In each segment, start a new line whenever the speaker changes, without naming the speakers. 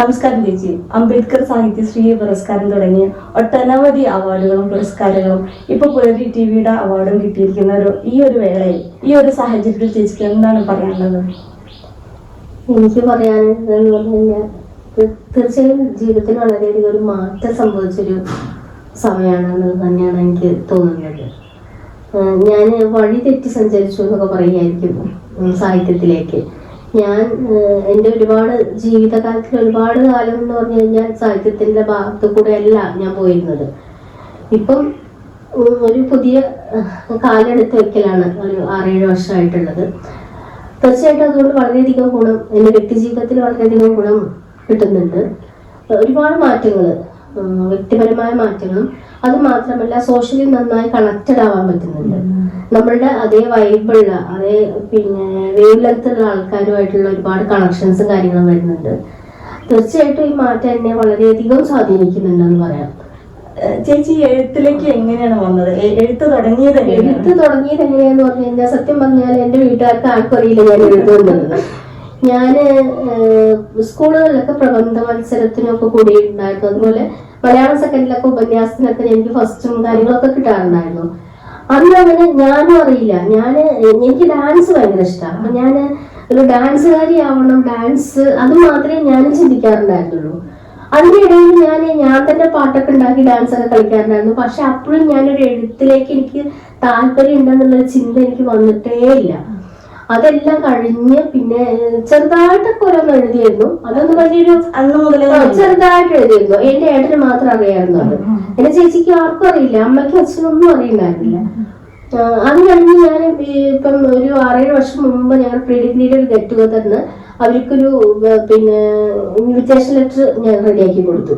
നമസ്കാരം ചേച്ചി. അംബേദ്കർ സാഹിത്യശ്രീ പുരസ്കാരം തുടങ്ങിയ ഒട്ടനവധി അവാർഡുകളും പുരസ്കാരങ്ങളും ഇപ്പൊ പുലരി ടി വിയുടെ അവാർഡും കിട്ടിയിരിക്കുന്ന ഒരു ഈ ഒരു വേളയിൽ ഈ ഒരു സാഹചര്യത്തിൽ ചേച്ചിക്ക് എന്താണ് പറയാനുള്ളത്?
എനിക്ക് പറയാനുള്ളത് തീർച്ചയായും ജീവിതത്തിൽ വളരെയധികം ഒരു മാറ്റം സംഭവിച്ചൊരു സമയമാണെന്ന് തന്നെയാണ് എനിക്ക് തോന്നുന്നത്. ഞാൻ വഴി തെറ്റി സഞ്ചരിച്ചു എന്നൊക്കെ പറയുമായിരിക്കും ഉം, സാഹിത്യത്തിലേക്ക്. ഞാൻ എന്റെ ഒരുപാട് ജീവിതകാലത്തിൽ ഒരുപാട് കാലം എന്ന് പറഞ്ഞു കഴിഞ്ഞാൽ സാഹിത്യത്തിന്റെ ഭാഗത്തു കൂടെ അല്ല ഞാൻ പോയിരുന്നത്. ഇപ്പം ഒരു പുതിയ കാലെടുത്ത് വെക്കലാണ് ഒരു ആറേഴ് വർഷമായിട്ടുള്ളത്. തീർച്ചയായിട്ടും അതുകൊണ്ട് വളരെയധികം ഗുണം എന്റെ വ്യക്തി ജീവിതത്തിൽ വളരെയധികം ഗുണം കിട്ടുന്നുണ്ട്. ഒരുപാട് മാറ്റങ്ങൾ വ്യക്തിപരമായ മാറ്റങ്ങളും അത് മാത്രമല്ല സോഷ്യലി നന്നായി കണക്റ്റഡ് ആവാൻ പറ്റുന്നുണ്ട്. നമ്മളുടെ അതേ വൈബുള്ള അതേ പിന്നെ വേവ് ലെങ്ത്തുള്ള ആൾക്കാരുമായിട്ടുള്ള ഒരുപാട് കണക്ഷൻസും കാര്യങ്ങളും വരുന്നുണ്ട്. തീർച്ചയായിട്ടും ഈ മാറ്റം എന്നെ വളരെയധികം സ്വാധീനിക്കുന്നുണ്ടെന്ന് പറയാം.
ചേച്ചി എഴുത്തിലേക്ക് എങ്ങനെയാണ് വന്നത്? എഴുത്ത് തുടങ്ങിയത്
എഴുത്ത് തുടങ്ങിയത് എങ്ങനെയാന്ന് പറഞ്ഞു കഴിഞ്ഞാൽ സത്യം പറഞ്ഞാൽ എന്റെ വീട്ടുകാർക്ക് ആർക്കും അറിയില്ല ഞാൻ എഴുതുന്നത്. ഞാൻ സ്കൂളുകളിലൊക്കെ പ്രബന്ധ മത്സരത്തിനൊക്കെ കൂടിയിട്ടുണ്ടായിരുന്നു. അതുപോലെ മലയാള സെക്കൻഡിലൊക്കെ ഉപന്യാസത്തിനൊക്കെ എനിക്ക് ഫസ്റ്റും കാര്യങ്ങളൊക്കെ കിട്ടാറുണ്ടായിരുന്നു. അന്ന് അങ്ങനെ ഞാനും അറിയില്ല. ഞാൻ എനിക്ക് ഡാൻസ് ഭയങ്കര ഇഷ്ടമാണ് അപ്പൊ ഞാൻ ഒരു ഡാൻസുകാരി ആവണം ഡാൻസ് അത് മാത്രമേ ഞാനും ചിന്തിക്കാറുണ്ടായിരുന്നുള്ളൂ. ഇടയിൽ ഞാൻ ഞാൻ തന്നെ പാട്ടൊക്കെ ഉണ്ടാക്കി ഡാൻസ് ഒക്കെ കളിക്കാറുണ്ടായിരുന്നു. പക്ഷെ അപ്പോഴും ഞാനൊരു എഴുത്തിലേക്ക് എനിക്ക് താല്പര്യം ഉണ്ടെന്നുള്ളൊരു ചിന്ത എനിക്ക് വന്നിട്ടേ ഇല്ല അതെല്ലാം കഴിഞ്ഞ് പിന്നെ ചെറുതായിട്ടൊക്കെ ഓരോന്ന് എഴുതിയിരുന്നു. അതൊന്നും വലിയൊരു
അന്ന് മുതലേ
ചെറുതായിട്ട് എഴുതിയിരുന്നു. എന്റെ ഏട്ടന് മാത്രം അറിയായിരുന്നു അത്. എന്റെ ചേച്ചിക്ക് ആർക്കും അറിയില്ല. അമ്മയ്ക്കും അച്ഛനൊന്നും അറിയില്ലായിരുന്നില്ല അത് കഴിഞ്ഞ് ഞാൻ ഇപ്പം ഒരു ആറേഴ് വർഷം മുമ്പ് ഞങ്ങൾ പ്രീ ഡിഗ്രിയുടെ ഒരു ഗെറ്റ് ടുഗദറിന് അവർക്കൊരു പിന്നെ ഇൻവിറ്റേഷൻ ലെറ്റർ ഞാൻ റെഡിയാക്കി കൊടുത്തു.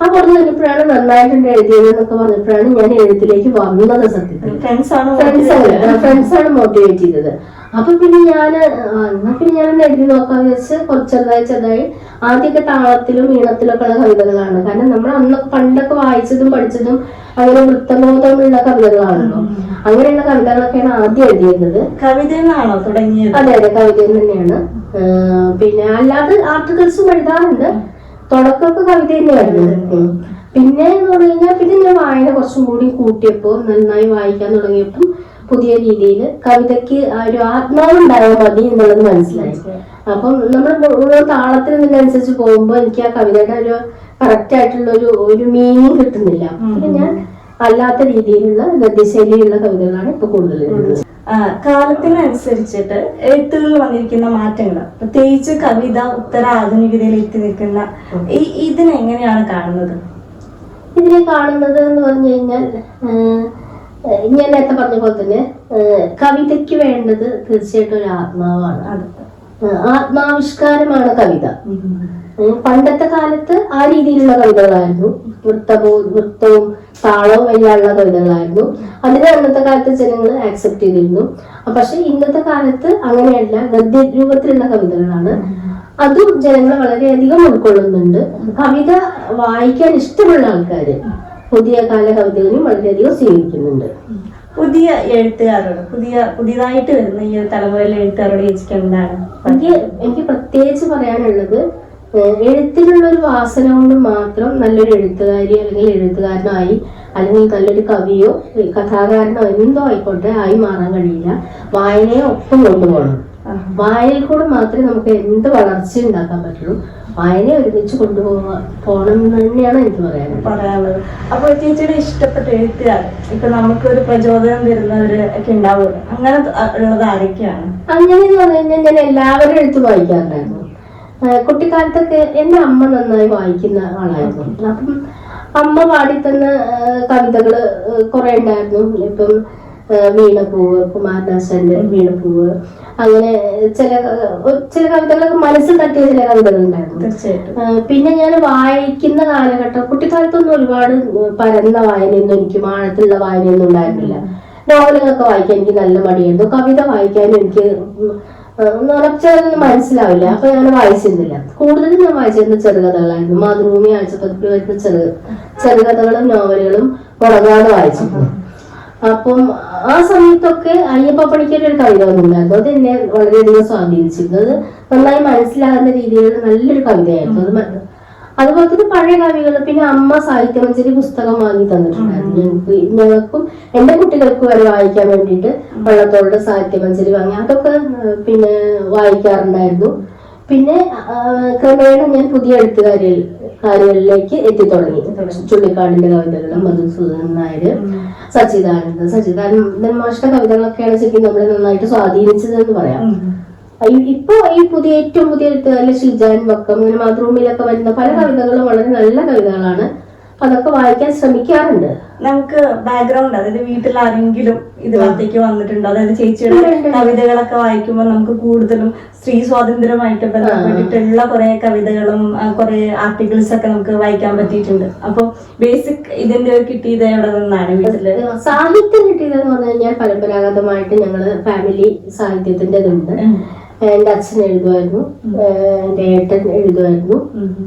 ആ പറഞ്ഞു കഴിഞ്ഞപ്പോഴാണ് നന്നായിട്ടുണ്ട് എഴുതിയത് എന്നൊക്കെ പറഞ്ഞപ്പോഴാണ് ഞാൻ എഴുത്തിലേക്ക് വന്നത് സത്യത്തിൽ.
ഫ്രണ്ട്സ് ആണ്
ഫ്രണ്ട്സ് ആണ് ഫ്രണ്ട്സ് ആണ് മോട്ടിവേറ്റ് ചെയ്തത്. അപ്പൊ പിന്നെ ഞാൻ എന്നാ പിന്നെ ഞാൻ എഴുതി നോക്കാന്ന് വെച്ച് കുറച്ച് ചെറുതായി ചെറുതായി ആദ്യമൊക്കെ താളത്തിലും ഈണത്തിലൊക്കെ ഉള്ള കവിതകളാണ്. കാരണം നമ്മൾ അന്ന് പണ്ടൊക്കെ വായിച്ചതും പഠിച്ചതും അങ്ങനെ വൃത്തബോധമുള്ള കവിതകളാണല്ലോ. അങ്ങനെയുള്ള കവിതകളൊക്കെയാണ് ആദ്യം എഴുതിയിരുന്നത്.
കവിത എന്നാണോ തുടങ്ങിയത്?
അതെ അതെ കവിതയിൽ തന്നെയാണ്. പിന്നെ അല്ലാതെ ആർട്ടിക്കിൾസും എഴുതാറുണ്ട്. തുടക്കമൊക്കെ കവിത തന്നെയായിരുന്നു. പിന്നെ എന്ന് പറഞ്ഞു കഴിഞ്ഞാൽ പിന്നെ ഞാൻ വായന കുറച്ചും കൂടി കൂട്ടിയപ്പോൾ നന്നായി വായിക്കാൻ തുടങ്ങിയപ്പം പുതിയ രീതിയിൽ കവിതയ്ക്ക് ആ ഒരു ആത്മാവുണ്ടായാൽ മതി എന്നുള്ളത് മനസ്സിലായി. അപ്പം നമ്മൾ മുഴുവൻ താളത്തിൽ നിന്നനുസരിച്ച് പോകുമ്പോൾ എനിക്ക് ആ കവിതയുടെ ഒരു കറക്റ്റ് ആയിട്ടുള്ള ഒരു ഒരു മീനിങ് കിട്ടുന്നില്ല. പിന്നെ ഞാൻ അല്ലാത്ത രീതിയിലുള്ള ഗദ്യശൈലിയുള്ള കവിതകളാണ് ഇപ്പൊ കൂടുതൽ
കാലത്തിനനുസരിച്ചിട്ട് എഴുത്തുകളിൽ വന്നിരിക്കുന്ന മാറ്റങ്ങൾ പ്രത്യേകിച്ച് കവിത ഉത്തര ആധുനികതയിൽ എത്തി നിൽക്കുന്ന ഈ ഇതിനെങ്ങനെയാണ് കാണുന്നത്?
ഇതിനെ കാണുന്നത് എന്ന് പറഞ്ഞു കഴിഞ്ഞാൽ ആഹ് ഞാൻ നേരത്തെ പറഞ്ഞ പോലെ തന്നെ കവിതയ്ക്ക് വേണ്ടത് തീർച്ചയായിട്ടും ഒരു ആത്മാവാണ്. ആത്മാവിഷ്കാരമാണ് കവിത. പണ്ടത്തെ കാലത്ത് ആ രീതിയിലുള്ള കവിതകളായിരുന്നു. വൃത്തബോ വൃത്തവും താളവും എല്ലാമുള്ള കവിതകളായിരുന്നു. അതിനെ അന്നത്തെ കാലത്ത് ജനങ്ങൾ ആക്സെപ്റ്റ് ചെയ്തിരുന്നു. പക്ഷെ ഇന്നത്തെ കാലത്ത് അങ്ങനെയല്ല. ഗദ്യ രൂപത്തിലുള്ള കവിതകളാണ്. അതും ജനങ്ങൾ വളരെയധികം ഉൾക്കൊള്ളുന്നുണ്ട്. കവിത വായിക്കാൻ ഇഷ്ടമുള്ള ആൾക്കാര്. പുതിയ കാല കവിതകളും വളരെയധികം സ്വീകരിക്കുന്നുണ്ട്.
പുതിയ എഴുത്തുകാരോട് പുതിയ പുതിയതായിട്ട് വരുന്ന ഈ തലമുറയിലെ എഴുത്തുകാരോട് ചേച്ചിക്ക് എന്താണ്?
എനിക്ക് എനിക്ക് പ്രത്യേകിച്ച് പറയാനുള്ളത് എഴുത്തിനുള്ള ഒരു വാസന കൊണ്ട് മാത്രം നല്ലൊരു എഴുത്തുകാരി അല്ലെങ്കിൽ എഴുത്തുകാരനായി അല്ലെങ്കിൽ നല്ലൊരു കവിയോ കഥാകാരനോ എന്തോ ആയിക്കോട്ടെ ആയി മാറാൻ കഴിയില്ല. വായനയെ ഒപ്പം കൊണ്ടുപോകണം. വായനയിൽ കൂടെ മാത്രമേ നമുക്ക് എന്ത് വളർച്ച ഉണ്ടാക്കാൻ പറ്റുള്ളൂ. വായനയെ ഒരുമിച്ച് കൊണ്ടുപോവുക പോകണം എന്ന് തന്നെയാണ് എനിക്ക് പറയാനുള്ളത്.
പറയാനുള്ളത്. അപ്പോൾ ചേച്ചിയുടെ ഇഷ്ടപ്പെട്ട എഴുത്തുകാർ ഇപ്പൊ നമുക്കൊരു പ്രചോദനം തരുന്നവര് ഒക്കെ ഉണ്ടാവുമല്ലോ. അങ്ങനെ ഉള്ളത് ആരൊക്കെയാണ്?
അങ്ങനെ എന്ന് പറഞ്ഞു കഴിഞ്ഞാൽ ഞാൻ എല്ലാവരും എഴുത്ത് വായിക്കാറുണ്ടായിരുന്നു. കുട്ടിക്കാലത്തൊക്കെ എന്റെ അമ്മ നന്നായി വായിക്കുന്ന ആളായിരുന്നു. അപ്പം അമ്മ പാടിത്തന്ന ആ, കവിതകൾ കുറെ ഉണ്ടായിരുന്നു. ഇപ്പം വീണപ്പൂവ് കുമാരദാസന്റെ വീണപ്പൂവ്. അങ്ങനെ ചില ചില കവിതകളൊക്കെ മനസ്സിൽ തട്ടിയ ചില കവിതകൾ ഉണ്ടായിരുന്നു.
തീർച്ചയായിട്ടും.
പിന്നെ ഞാൻ വായിക്കുന്ന കാലഘട്ടം കുട്ടിക്കാലത്തൊന്നും ഒരുപാട് പരന്ന വായനയൊന്നും എനിക്ക് ആഴത്തിലുള്ള വായനയൊന്നും ഉണ്ടായിരുന്നില്ല. നോവലുകളൊക്കെ വായിക്കാൻ എനിക്ക് നല്ല മടിയായിരുന്നു. കവിത വായിക്കാൻ എനിക്ക് നിറച്ചതൊന്നും മനസ്സിലാവില്ല. അപ്പൊ ഞാൻ വായിച്ചിരുന്നില്ല. കൂടുതലും ഞാൻ വായിച്ചിരുന്ന ചെറുകഥകളായിരുന്നു. മാതൃഭൂമി ആഴ്ചപ്പതിപ്പിൽ വരുന്ന ചെറു ചെറുകഥകളും നോവലുകളും പുറകാതെ വായിച്ചിരുന്നു. അപ്പം ആ സമയത്തൊക്കെ അയ്യപ്പ പണിക്കൊരു ഒരു കവിത വന്നിട്ടുണ്ടായിരുന്നു അത് എന്നെ വളരെയധികം സ്വാധീനിച്ചിരുന്നു അത് നന്നായി മനസ്സിലാകുന്ന രീതിയിലുള്ള നല്ലൊരു കവിതയായിരുന്നു. അത് അതുപോലെ തന്നെ പഴയ കവികൾ പിന്നെ അമ്മ സാഹിത്യമഞ്ചരി പുസ്തകം വാങ്ങി തന്നിട്ടുണ്ടായിരുന്നു ഞങ്ങൾക്ക് ഞങ്ങൾക്കും എന്റെ കുട്ടികൾക്കും വരെ വായിക്കാൻ വേണ്ടിയിട്ട് വള്ളത്തോളുടെ സാഹിത്യമഞ്ചരി വാങ്ങി. അതൊക്കെ പിന്നെ വായിക്കാറുണ്ടായിരുന്നു. പിന്നെ ക്രമേണ ഞാൻ പുതിയ എഴുത്തുകാരികൾ കാര്യങ്ങളിലേക്ക് എത്തിത്തുടങ്ങി ചുള്ളിക്കാടിന്റെ കവിതകളും മധുസൂദനൻ നായർ സച്ചിദാനന്ദൻ സച്ചിദാനന്ദൻ മാഷിന്റെ കവിതകളൊക്കെയാണ് ശരിക്കും നമ്മളെ നന്നായിട്ട് സ്വാധീനിച്ചത് എന്ന് പറയാം ഇപ്പോ ഇപ്പൊ ഈ പുതിയ ഏറ്റവും പുതിയ എഴുത്തുകാരിലെ ഷിജാൻ വക്കം അങ്ങനെ മാതൃഭൂമിയിലൊക്കെ വരുന്ന പല കവിതകളും വളരെ നല്ല കവിതകളാണ്. അതൊക്കെ വായിക്കാൻ ശ്രമിക്കാറുണ്ട്.
നമുക്ക് ബാക്ക്ഗ്രൗണ്ട് അതായത് വീട്ടിൽ ആരെങ്കിലും ഇതിനകത്തേക്ക് വന്നിട്ടുണ്ടോ? അതായത് ചേച്ചിയുടെ കവിതകളൊക്കെ വായിക്കുമ്പോൾ നമുക്ക് കൂടുതലും സ്ത്രീ സ്വാതന്ത്ര്യമായിട്ട് ബന്ധപ്പെട്ടിട്ടുള്ള കുറെ കവിതകളും കുറെ ആർട്ടിക്കിൾസ് ഒക്കെ നമുക്ക് വായിക്കാൻ പറ്റിയിട്ടുണ്ട്. അപ്പൊ ബേസിക് ഇതിന്റെ കിട്ടിയത് എവിടെ നിന്നാണ് വീട്ടിൽ?
സാഹിത്യം കിട്ടിയതെന്ന് പറഞ്ഞു കഴിഞ്ഞാൽ പരമ്പരാഗതമായിട്ട് ഞങ്ങൾ ഫാമിലി സാഹിത്യത്തിന്റെ എന്റെ അച്ഛൻ എഴുതുമായിരുന്നു. എന്റെ എന്റെ ഏട്ടൻ എഴുതുമായിരുന്നു.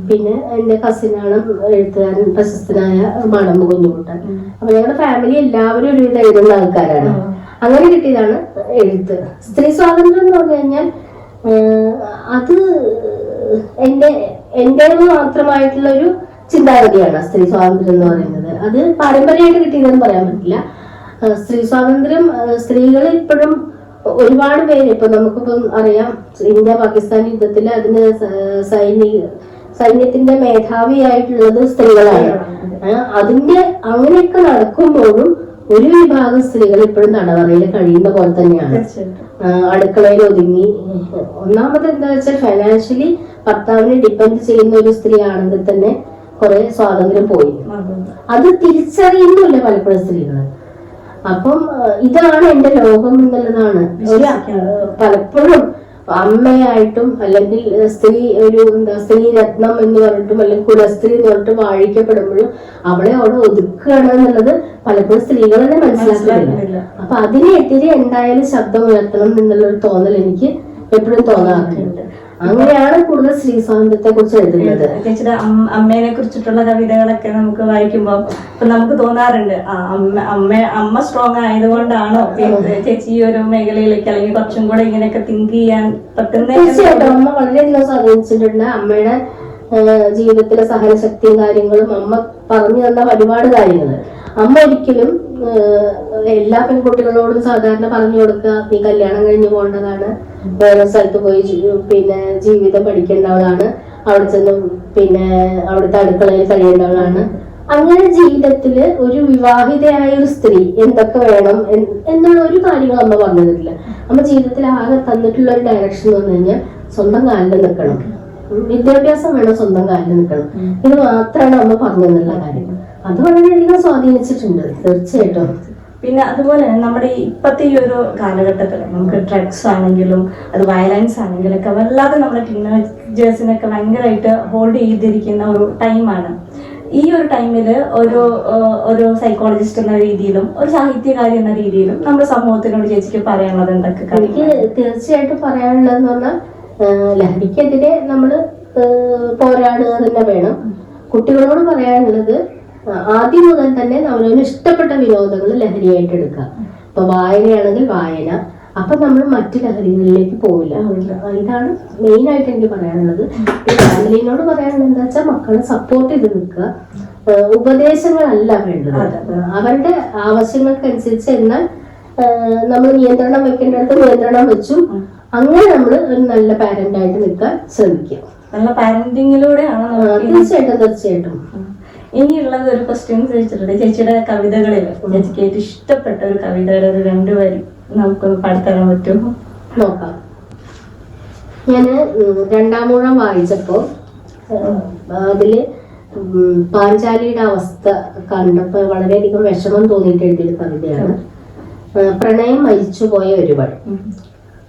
പിന്നെ എന്റെ കസിനാണ് എഴുത്തുകാരൻ പ്രശസ്തനായ മണമ്പ് കുഞ്ഞുകൂട്ടൻ. അപ്പൊ ഞങ്ങളുടെ ഫാമിലി എല്ലാവരും ഒരു എഴുതുന്ന ആൾക്കാരാണ്. അങ്ങനെ കിട്ടിയതാണ് എഴുത്ത്. സ്ത്രീ സ്വാതന്ത്ര്യം എന്ന് പറഞ്ഞു കഴിഞ്ഞാൽ അത് എന്റെ എന്റെ മാത്രമായിട്ടുള്ള ഒരു ചിന്താഗതിയാണ് സ്ത്രീ സ്വാതന്ത്ര്യം എന്ന് പറയുന്നത്. അത് പാരമ്പര്യമായിട്ട് കിട്ടിയതെന്ന് പറയാൻ പറ്റില്ല. സ്ത്രീ സ്വാതന്ത്ര്യം സ്ത്രീകൾ ഇപ്പോഴും ഒരുപാട് പേര് ഇപ്പൊ നമുക്കിപ്പം അറിയാം ഇന്ത്യ പാകിസ്ഥാൻ യുദ്ധത്തിൽ അതിന് സൈനിക സൈന്യത്തിന്റെ മേധാവിയായിട്ടുള്ളത് സ്ത്രീകളാണ്. അതിന്റെ അങ്ങനെയൊക്കെ നടക്കുമ്പോഴും ഒരു വിഭാഗം സ്ത്രീകൾ ഇപ്പോഴും തടവറയിൽ കഴിയുന്ന പോലെ തന്നെയാണ്. അടുക്കളയിൽ ഒതുങ്ങി. ഒന്നാമത് എന്താ വെച്ചാൽ ഫൈനാൻഷ്യലി ഭർത്താവിനെ ഡിപ്പെൻഡ് ചെയ്യുന്ന ഒരു സ്ത്രീ ആണെങ്കിൽ തന്നെ കുറെ സ്വാതന്ത്ര്യം പോയി.
അതെ.
അത് തിരിച്ചറിയുന്നില്ല പലപ്പോഴും സ്ത്രീകൾ അപ്പം ഇതാണ് എന്റെ ലോകം എന്നുള്ളതാണ്. പലപ്പോഴും അമ്മയായിട്ടും അല്ലെങ്കിൽ സ്ത്രീ ഒരു എന്താ സ്ത്രീ രത്നം എന്ന് പറഞ്ഞിട്ടും അല്ലെങ്കിൽ കുലസ്ത്രീ എന്ന് പറഞ്ഞിട്ട് വാഴിക്കപ്പെടുമ്പോഴും അവളെ അവിടെ ഒതുക്കുകയാണ് എന്നുള്ളത് പലപ്പോഴും സ്ത്രീകൾ തന്നെ മനസ്സിലാക്കുന്നില്ല.
മനസ്സിലാക്കുന്നില്ല.
അപ്പൊ അതിനെതിരെ എന്തായാലും ശബ്ദം ഉയർത്തണം എന്നുള്ള ഒരു തോന്നൽ എനിക്ക് എപ്പോഴും തോന്നാറുണ്ട്. അങ്ങനെയാണ് കൂടുതൽ സ്ത്രീ കുറിച്ച് എഴുതുന്നത്.
ചേച്ചിയുടെ അമ്മേനെ കുറിച്ചിട്ടുള്ള കവിതകളൊക്കെ നമുക്ക് വായിക്കുമ്പോൾ ഇപ്പൊ നമുക്ക് തോന്നാറുണ്ട്. അമ്മ അമ്മ അമ്മ സ്ട്രോങ് ആയതുകൊണ്ടാണോ ചേച്ചി ഈ ഒരു മേഖലയിലേക്ക് അല്ലെങ്കിൽ കുറച്ചും കൂടെ ഇങ്ങനെയൊക്കെ തിങ്ക് ചെയ്യാൻ പറ്റുന്ന
തീർച്ചയായിട്ടും. അമ്മ വളരെയധികം സ്വാധീനിച്ചിട്ടുണ്ട് അമ്മയുടെ ജീവിതത്തിലെ സഹനശക്തിയും കാര്യങ്ങളും അമ്മ പറഞ്ഞു തന്ന ഒരുപാട് കാര്യങ്ങൾ. അമ്മ ഒരിക്കലും എല്ലാ പെൺകുട്ടികളോടും സാധാരണ പറഞ്ഞു കൊടുക്കുക നീ കല്യാണം കഴിഞ്ഞ് പോകേണ്ടതാണ്. വേറെ സ്ഥലത്ത് പോയി പിന്നെ ജീവിതം പഠിക്കേണ്ടവളാണ്. അവിടെ ചെന്ന് പിന്നെ അവിടുത്തെ അടുക്കളയിൽ കഴിയേണ്ടവളാണ്. അങ്ങനെ ജീവിതത്തിൽ ഒരു വിവാഹിതയായ ഒരു സ്ത്രീ എന്തൊക്കെ വേണം എന്നുള്ള ഒരു കാര്യങ്ങളും അമ്മ പറഞ്ഞു തന്നിട്ടില്ല അമ്മ ജീവിതത്തിൽ ആകെ തന്നിട്ടുള്ള ഒരു ഡയറക്ഷൻ എന്ന് പറഞ്ഞു കഴിഞ്ഞാൽ സ്വന്തം കാലിൽ നിൽക്കണം. വിദ്യാഭ്യാസം വേണം സ്വന്തം കാലിൽ നിൽക്കണം. ഇത് മാത്രമാണ് അമ്മ പറഞ്ഞെന്നുള്ള തന്നുള്ള കാര്യം. അത് വളരെയധികം സ്വാധീനിച്ചിട്ടുണ്ട്. തീർച്ചയായിട്ടും.
പിന്നെ അതുപോലെ തന്നെ നമ്മുടെ ഇപ്പത്തെ ഈ ഒരു കാലഘട്ടത്തിൽ നമുക്ക് ഡ്രഗ്സ് ആണെങ്കിലും അത് വയലൻസ് ആണെങ്കിലും ഒക്കെ വല്ലാതെ നമ്മുടെ ടീനേജേഴ്സിനൊക്കെ ഭയങ്കരമായിട്ട് ഹോൾഡ് ചെയ്തിരിക്കുന്ന ഒരു ടൈമാണ് ഈ ഒരു ടൈമിൽ ഒരു ഒരു സൈക്കോളജിസ്റ്റ് എന്ന രീതിയിലും ഒരു സാഹിത്യകാരി എന്ന രീതിയിലും നമ്മുടെ സമൂഹത്തിനോട് ചേച്ചിക്ക് പറയാനുള്ളത് എന്തൊക്കെ
എനിക്ക് തീർച്ചയായിട്ടും പറയാനുള്ളതെന്ന് പറഞ്ഞാൽ ലഹരിക്കെതിരെ നമ്മൾ പോരാടുക തന്നെ വേണം. കുട്ടികളോട് പറയാനുള്ളത് ആദ്യം മുതൽ തന്നെ അവനവന് ഇഷ്ടപ്പെട്ട വിനോദങ്ങൾ ലഹരിയായിട്ട് എടുക്കുക. ഇപ്പൊ വായനയാണെങ്കിൽ വായന. അപ്പൊ നമ്മൾ മറ്റു ലഹരികളിലേക്ക് പോവില്ല. ഇതാണ് മെയിൻ ആയിട്ട് എനിക്ക് പറയാനുള്ളത്. ഫാമിലിനോട് പറയാനുള്ളത് എന്താ വെച്ചാൽ മക്കളെ സപ്പോർട്ട് ചെയ്ത് നിൽക്കുക. ഉപദേശങ്ങളല്ല വേണ്ടത്. അവരുടെ ആവശ്യങ്ങൾക്കനുസരിച്ച് എന്നാൽ നമ്മൾ നിയന്ത്രണം വെക്കേണ്ടടുത്ത് നിയന്ത്രണം വെച്ചു. അങ്ങനെ നമ്മൾ ഒരു നല്ല പാരന്റ് ആയിട്ട് നിൽക്കാൻ ശ്രമിക്കുക.
നല്ല പാരന്റിങ്ങിലൂടെയാണ്
തീർച്ചയായിട്ടും തീർച്ചയായിട്ടും.
ഇനിയുള്ളത് ഒരു ക്വസ്റ്റ്യൻ ചോദിച്ചിട്ടുണ്ട്. ചേച്ചിയുടെ കവിതകളിൽ ചേച്ചിക്ക് ഏറ്റവും ഇഷ്ടപ്പെട്ട ഒരു കവിതയുടെ ഒരു രണ്ടു വരി നമുക്ക് പാടിത്തരാൻ പറ്റുമോ?
നോക്കാം. ഞാൻ ഉം, രണ്ടാമൂഴം വായിച്ചപ്പോ അതിൽ പാഞ്ചാലിയുടെ അവസ്ഥ കണ്ടപ്പോ വളരെയധികം വിഷമം തോന്നിയിട്ട് എഴുതിയൊരു കവിതയാണ്. പ്രണയം മരിച്ചുപോയ ഒരുവൾ.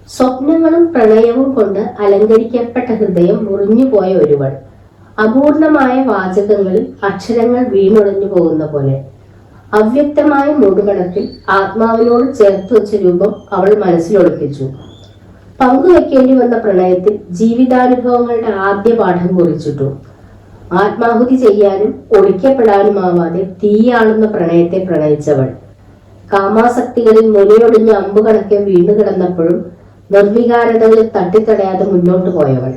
സ്വപ്നങ്ങളും പ്രണയവും കൊണ്ട് അലങ്കരിക്കപ്പെട്ട ഹൃദയം മുറിഞ്ഞു പോയ ഒരുവൾ. അപൂർണമായ വാചകങ്ങളിൽ അക്ഷരങ്ങൾ വീണുടഞ്ഞു പോകുന്ന പോലെ. അവ്യക്തമായ മൂടുപടത്തിൽ ആത്മാവിനോട് ചേർത്ത് വെച്ച രൂപം അവൾ മനസ്സിലൊളിപ്പിച്ചു. പങ്കുവെക്കേണ്ടി വന്ന പ്രണയത്തിൽ ജീവിതാനുഭവങ്ങളുടെ ആദ്യ പാഠം കുറിച്ചിട്ടു. ആത്മാഹുതി ചെയ്യാനും ഒളിക്കപ്പെടാനുമാവാതെ തീയാളുന്ന പ്രണയത്തെ പ്രണയിച്ചവൾ. കാമാസക്തികളിൽ മുലയൊടിഞ്ഞ അമ്പുകണക്കെ വീണു കിടന്നപ്പോഴും നിർവികാരതകളിൽ തട്ടിത്തടയാതെ മുന്നോട്ട് പോയവൾ.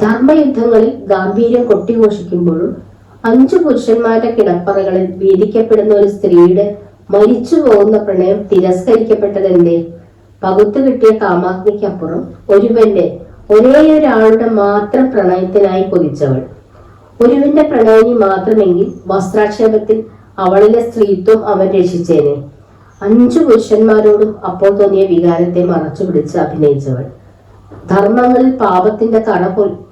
ധർമ്മയുദ്ധങ്ങളിൽ ഗാംഭീര്യം കൊട്ടിഘോഷിക്കുമ്പോഴും അഞ്ചു പുരുഷന്മാരുടെ കിടപ്പറകളിൽ വീതിക്കപ്പെടുന്ന ഒരു സ്ത്രീയുടെ മരിച്ചു പോകുന്ന പ്രണയം തിരസ്കരിക്കപ്പെട്ടതെന്തേ? പകുത്തു കിട്ടിയ കാമാഗ്നിക്കപ്പുറം ഒരുവന്റെ ഒരേ ഒരാളുടെ മാത്രം പ്രണയത്തിനായി കൊതിച്ചവൾ. ഒരുവന്റെ പ്രണയിനി മാത്രമെങ്കിൽ വസ്ത്രാക്ഷേപത്തിൽ അവളിലെ സ്ത്രീത്വം അവൻ രക്ഷിച്ചേനെ. അഞ്ചു പുരുഷന്മാരോടും അപ്പോൾ തോന്നിയ വികാരത്തെ മറച്ചു പിടിച്ച് അഭിനയിച്ചവൾ. ധർമ്മങ്ങളിൽ പാപത്തിന്റെ കട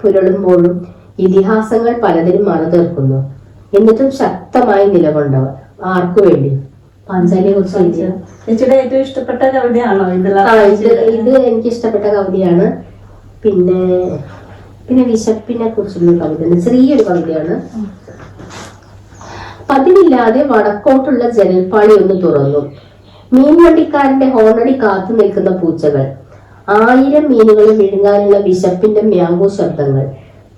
പുരളുമ്പോഴും ഇതിഹാസങ്ങൾ പലതിനും മറുതീർക്കുന്നു എന്നിട്ടും ശക്തമായി നിലകൊണ്ടവർ. ആർക്കു വേണ്ടി? പാഞ്ചാലിയെ കുറിച്ച്
ഏറ്റവും ഇഷ്ടപ്പെട്ട കവിതയാണോ?
ഇത് എനിക്ക് ഇഷ്ടപ്പെട്ട കവിതയാണ്? പിന്നെ പിന്നെ വിശപ്പിനെ കുറിച്ചുള്ള കവിത. ചെറിയൊരു കവിതയാണ്. പതിവില്ലാതെ വടക്കോട്ടുള്ള ജനൽപ്പാളി ഒന്ന് തുറന്നു. മീൻവണ്ടിക്കാരന്റെ ഹോണടി കാത്തു നിൽക്കുന്ന പൂച്ചകൾ. ആയിരം മീനുകൾ വിഴുങ്ങാനുള്ള വിശപ്പിന്റെ മ്യാങ്കു ശബ്ദങ്ങൾ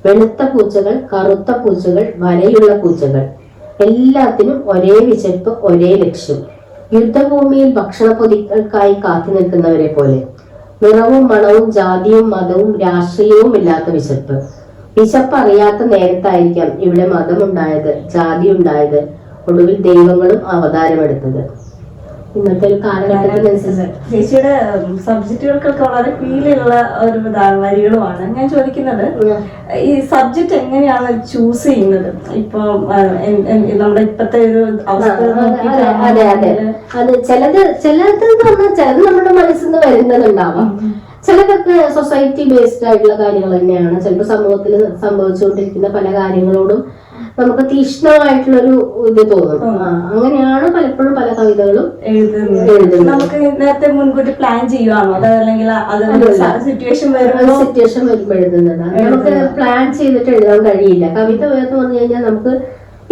വെളുത്ത പൂച്ചകൾ കറുത്ത പൂച്ചകൾ വലയുള്ള പൂച്ചകൾ. എല്ലാത്തിനും ഒരേ വിശപ്പ് ഒരേ ലക്ഷ്യം. യുദ്ധഭൂമിയിൽ ഭക്ഷണ പൊതികൾക്കായി കാത്തു നിൽക്കുന്നവരെ പോലെ. നിറവും മണവും ജാതിയും മതവും രാഷ്ട്രീയവും ഇല്ലാത്ത വിശപ്പ്. വിശപ്പ് അറിയാത്ത നേരത്തായിരിക്കാം ഇവിടെ മതമുണ്ടായത് ജാതി ഉണ്ടായത് ഒടുവിൽ ദൈവങ്ങളും അവതാരമെടുത്തത്. ഇന്നത്തെ ഒരു കാലഘട്ടത്തിനനുസരിച്ച്
ചേച്ചിയുടെ സബ്ജക്റ്റുകൾക്കൊക്കെ വളരെ ഫീലുള്ള ഒരു വരികളുമാണ് ഞാൻ ചോദിക്കുന്നത് ഈ സബ്ജക്റ്റ് എങ്ങനെയാണ് ചൂസ് ചെയ്യുന്നത്? ഇപ്പൊ നമ്മുടെ ഇപ്പത്തെ ഒരു അവസ്ഥ
അതെ അതെ അത്. ചിലത് ചിലത് എന്ന് പറഞ്ഞാൽ ചിലത് നമ്മുടെ മനസ്സിൽ നിന്ന് വരുന്നതുണ്ടാവാം. ചിലതൊക്കെ സൊസൈറ്റി ബേസ്ഡ് ആയിട്ടുള്ള കാര്യങ്ങൾ തന്നെയാണ്. ചിലപ്പോൾ സമൂഹത്തിൽ സംഭവിച്ചുകൊണ്ടിരിക്കുന്ന പല കാര്യങ്ങളോടും നമുക്ക് തീക്ഷ്ണമായിട്ടുള്ളൊരു ഇത് തോന്നും. അങ്ങനെയാണ് പലപ്പോഴും പല കവിതകളും
എഴുതുന്നത്. നമുക്ക് നേരത്തെ മുൻകൂട്ടി പ്ലാൻ ചെയ്യുവാണോ? അതല്ലെങ്കിൽ അത് സിറ്റുവേഷൻ
സിറ്റുവേഷൻ വരുമ്പോൾ എഴുതുന്നതാണ് നമുക്ക് പ്ലാൻ ചെയ്തിട്ട് എഴുതാൻ കഴിയില്ല. കവിത എന്ന് പറഞ്ഞു കഴിഞ്ഞാൽ നമുക്ക്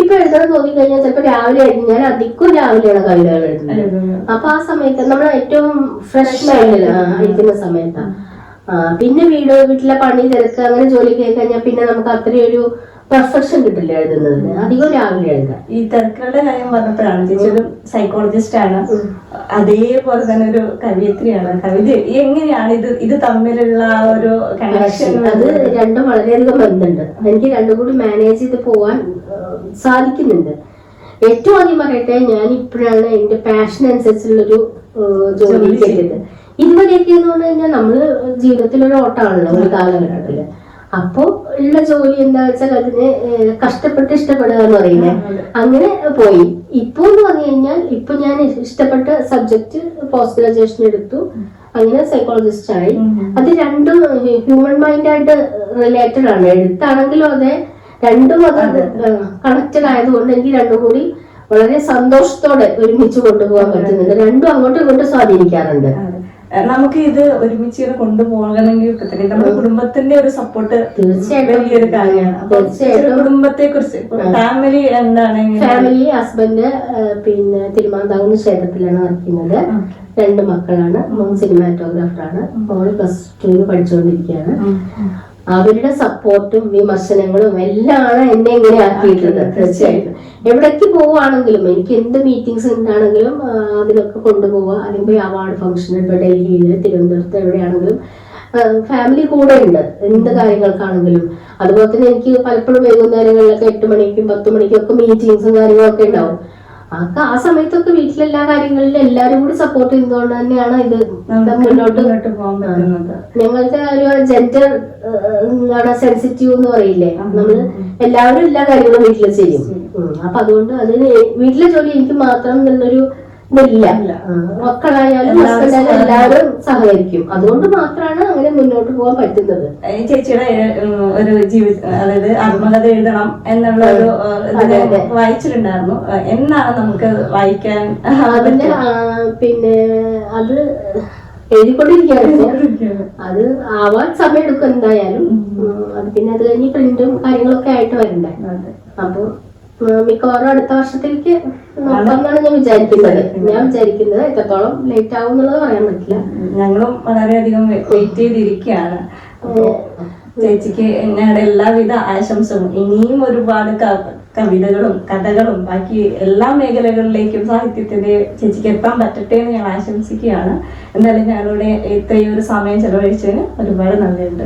ഇപ്പൊ എഴുതാൻ തോന്നി കഴിഞ്ഞാൽ ചിലപ്പോൾ രാവിലെ ഞാൻ അധികം രാവിലെയാണ് കവിതകൾ എഴുതുന്നത്. അപ്പൊ ആ സമയത്ത് നമ്മൾ ഏറ്റവും ഫ്രഷ് മൈൻഡിൽ ഇരിക്കുന്ന സമയത്താണ് പിന്നെ വീട് വീട്ടിലെ പണി തിരക്ക് അങ്ങനെ ജോലി കഴിഞ്ഞാൽ പിന്നെ നമുക്ക് അത്രയും ഒരു പെർഫെക്ഷൻ കിട്ടില്ല എഴുതുന്നതിന്. അധികം രാവിലെ എഴുതാം
ഈ തിരക്കുകളുടെ കാര്യം പറഞ്ഞപ്പോഴാണ് ചേച്ചി ഒരു സൈക്കോളജിസ്റ്റ് ആണ്. അതേപോലെ തന്നെ ഒരു കവിയത്രിയാണ്. കവിത എങ്ങനെയാണ് ഇത് ഇത് തമ്മിലുള്ള ഒരു കണക്ഷൻ
അത് രണ്ടും വളരെയധികം ബന്ധമുണ്ട്. എനിക്ക് രണ്ടും കൂടി മാനേജ് ചെയ്ത് പോവാൻ സാധിക്കുന്നുണ്ട്. ഏറ്റവും ആദ്യം പറയട്ടെ ഞാൻ ഇപ്പോഴാണ് എന്റെ പാഷൻ അനുസരിച്ചുള്ളൊരു ജോലി ചെയ്തത് ഇതുവരെയൊക്കെ എന്ന് പറഞ്ഞു കഴിഞ്ഞാൽ നമ്മൾ ജീവിതത്തിൽ ഒരു ഓട്ടമാണല്ലോ ഒരു കാലഘട്ടത്തിൽ. അപ്പോ ഉള്ള ജോലി എന്താ വെച്ചാൽ അതിന് കഷ്ടപ്പെട്ട് ഇഷ്ടപ്പെടുക എന്ന് പറയുന്നത് അങ്ങനെ പോയി. ഇപ്പൊ എന്ന് പറഞ്ഞു കഴിഞ്ഞാൽ ഇപ്പൊ ഞാൻ ഇഷ്ടപ്പെട്ട സബ്ജക്ട് പോസ്റ്റ് ഗ്രാജുവേഷൻ എടുത്തു. അങ്ങനെ സൈക്കോളജിസ്റ്റ് ആയി. അത് രണ്ടും ഹ്യൂമൻ മൈൻഡ് ആയിട്ട് റിലേറ്റഡ് ആണ്. എഴുത്താണെങ്കിലും അതെ രണ്ടും അത് കണക്റ്റഡ് ആയതുകൊണ്ട് എനിക്ക് രണ്ടും കൂടി വളരെ സന്തോഷത്തോടെ ഒരുമിച്ച് കൊണ്ടുപോകാൻ പറ്റുന്നുണ്ട്. രണ്ടും അങ്ങോട്ടും ഇങ്ങോട്ടും സ്വാധീനിക്കാറുണ്ട്.
നമുക്ക് ഇത് ഒരുമിച്ച് ഇങ്ങനെ കൊണ്ടുപോകണമെങ്കിൽ തന്നെ നമ്മുടെ കുടുംബത്തിന്റെ ഒരു സപ്പോർട്ട്. വലിയൊരു കാര്യമാണ്.
തീർച്ചയായിട്ടും.
കുടുംബത്തെ കുറിച്ച് ഫാമിലി എന്താണ്
ഫാമിലി ഹസ്ബൻഡ് പിന്നെ തിരുമാന്താകുന്ന ക്ഷേത്രത്തിലാണ് വർക്ക് ചെയ്യുന്നത്. രണ്ട് മക്കളാണ്. മോൻ സിനിമാറ്റോഗ്രാഫറാണ് മോൾ പ്ലസ് ടുവിന് പഠിച്ചുകൊണ്ടിരിക്കുകയാണ്. അവരുടെ സപ്പോർട്ടും വിമർശനങ്ങളും എല്ലാമാണ് എന്നെ ഇങ്ങനെ ആക്കിയിട്ടുള്ളത് തീർച്ചയായിട്ടും. എവിടേക്ക് പോവുകയാണെങ്കിലും എനിക്ക് എന്ത് മീറ്റിങ്സ് ഉണ്ടാണെങ്കിലും അതിനൊക്കെ അതിലൊക്കെ കൊണ്ടുപോവുക. അല്ലെങ്കിൽ അവാർഡ് ഫംഗ്ഷൻ ഇപ്പോൾ ഡൽഹിയിൽ തിരുവനന്തപുരത്ത് എവിടെയാണെങ്കിലും ഫാമിലി കൂടെ ഉണ്ട് എന്ത് കാര്യങ്ങൾക്കാണെങ്കിലും. അതുപോലെ തന്നെ എനിക്ക് പലപ്പോഴും വൈകുന്നേരങ്ങളിലൊക്കെ എട്ട് മണിക്കും പത്ത് മണിക്കും ഒക്കെ മീറ്റിംഗ്സും കാര്യങ്ങളൊക്കെ ഉണ്ടാവും. അതൊക്കെ ആ സമയത്തൊക്കെ വീട്ടിലെല്ലാ കാര്യങ്ങളിലും എല്ലാരും കൂടി സപ്പോർട്ട് ചെയ്തുകൊണ്ട് തന്നെയാണ് ഇത് മുന്നോട്ട് ഞങ്ങളുടെ ഒരു ജെൻഡർ എന്താണ് സെൻസിറ്റീവ് എന്ന് പറയില്ലേ? നമ്മൾ എല്ലാവരും എല്ലാ കാര്യങ്ങളും വീട്ടിൽ ചെയ്യും. അപ്പൊ അതുകൊണ്ട് അതിന് വീട്ടിലെ ജോലി എനിക്ക് മാത്രം എന്നുള്ളൊരു ഇതില്ല മക്കളായാലും
എല്ലാവരും
ഹസ്ബൻഡായാലും എല്ലാവരും സഹകരിക്കും അതുകൊണ്ട് മാത്രമാണ് അങ്ങനെ മുന്നോട്ട് പോകാൻ പറ്റുന്നത്.
ചേച്ചിയുടെ ഒരു ജീവിത അതായത് ആത്മകഥ എഴുതണം എന്നുള്ള ഒരു. വായിച്ചിട്ടുണ്ടായിരുന്നു. എന്നാണ് നമുക്ക് വായിക്കാൻ
അതിന്റെ പിന്നെ അത് എഴുതിക്കൊണ്ടിരിക്കുകയാണ്. അത് ആവാൻ സമയം എടുക്കും എന്തായാലും അത് പിന്നെ അത് കഴിഞ്ഞ് പ്രിന്റും കാര്യങ്ങളൊക്കെ ആയിട്ട് വരണ്ടേ.
അതെ.
അപ്പൊ മിക്കവാറും അടുത്ത വർഷത്തേക്ക് നോക്കാമെന്നാണ് ഞാൻ വിചാരിക്കുന്നത്. ഞാൻ വിചാരിക്കുന്നത് എത്രത്തോളം ലേറ്റ് ആവും എന്നുള്ളത് പറയാൻ പറ്റില്ല.
ഞങ്ങളും വളരെയധികം വെയിറ്റ് ചെയ്തിരിക്കുകയാണ്. ചേച്ചിക്ക് ഞങ്ങളുടെ എല്ലാവിധ ആശംസകളും. ഇനിയും ഒരുപാട് കവിതകളും കഥകളും ബാക്കി എല്ലാ മേഖലകളിലേക്കും സാഹിത്യത്തിന്റെ ചേച്ചിക്ക് എത്താൻ പറ്റട്ടെ എന്ന് ഞാൻ ആശംസിക്കുകയാണ്. എന്നാലും ഞങ്ങളുടെ ഇത്രയും ഒരു സമയം ചെലവഴിച്ചതിന് ഒരുപാട് നന്ദിയുണ്ട്.